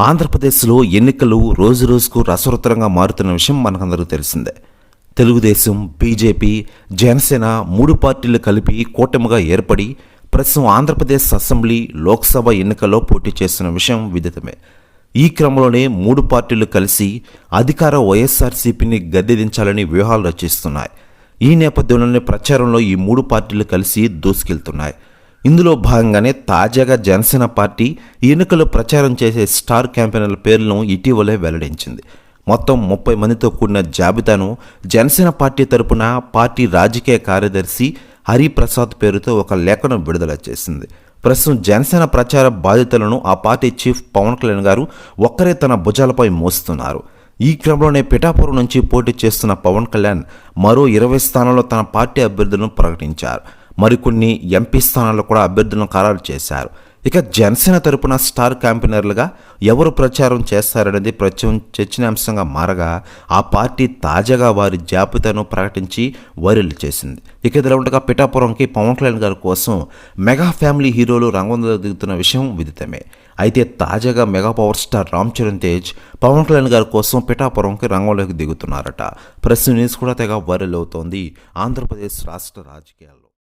ఆంధ్రప్రదేశ్లో ఎన్నికలు రోజు రోజుకు రసవత్తరంగా మారుతున్న విషయం మనకందరూ తెలిసిందే. తెలుగుదేశం బీజేపీ జనసేన మూడు పార్టీలు కలిపి కూటమిగా ఏర్పడి ప్రస్తుతం ఆంధ్రప్రదేశ్ అసెంబ్లీ లోక్సభ ఎన్నికల్లో పోటీ చేస్తున్న విషయం విదితమే. ఈ క్రమంలోనే మూడు పార్టీలు కలిసి అధికార వైఎస్ఆర్సీపీని గద్దెదించాలని వ్యూహాలు రచిస్తున్నాయి. ఈ నేపథ్యంలోనే ప్రచారంలో ఈ మూడు పార్టీలు కలిసి దూసుకెళ్తున్నాయి. ఇందులో భాగంగానే తాజాగా జనసేన పార్టీ ఎన్నికల్లో ప్రచారం చేసే స్టార్ క్యాంపెయినర్ల పేర్లను ఇటీవలే వెల్లడించింది. మొత్తం ముప్పై మందితో కూడిన జాబితాను జనసేన పార్టీ తరపున పార్టీ రాజకీయ కార్యదర్శి హరిప్రసాద్ పేరుతో ఒక లేఖను విడుదల చేసింది. ప్రస్తుతం జనసేన ప్రచార బాధ్యతలను ఆ పార్టీ చీఫ్ పవన్ కళ్యాణ్ గారు ఒక్కరే తన భుజాలపై మోస్తున్నారు. ఈ క్రమంలోనే పిఠాపురం నుంచి పోటీ చేస్తున్న పవన్ కళ్యాణ్ మరో ఇరవై స్థానాల్లో తన పార్టీ అభ్యర్థులను ప్రకటించారు. మరికొన్ని ఎంపీ స్థానాల్లో కూడా అభ్యర్థులను ఖరారు చేశారు. ఇక జనసేన తరపున స్టార్ క్యాంపెయినర్లుగా ఎవరు ప్రచారం చేస్తారనేది ప్రత్యం చర్చనీయాంశంగా మారగా ఆ పార్టీ తాజాగా వారి జాబితాను ప్రకటించి వైరల్ చేసింది. ఇక ఇదిలా ఉండగా పిఠాపురంకి పవన్ కళ్యాణ్ గారి కోసం మెగా ఫ్యామిలీ హీరోలు రంగంలో దిగుతున్న విషయం విదితమే. అయితే తాజాగా mega power star Ram Charan Tej Pawan Kalyan గారి కోసం పిఠాపురంకి రంగంలోకి దిగుతున్నారట. ప్రెస్ న్యూస్ కూడా తెగ వైరల్ అవుతోంది. ఆంధ్రప్రదేశ్ రాష్ట్ర రాజకీయాలు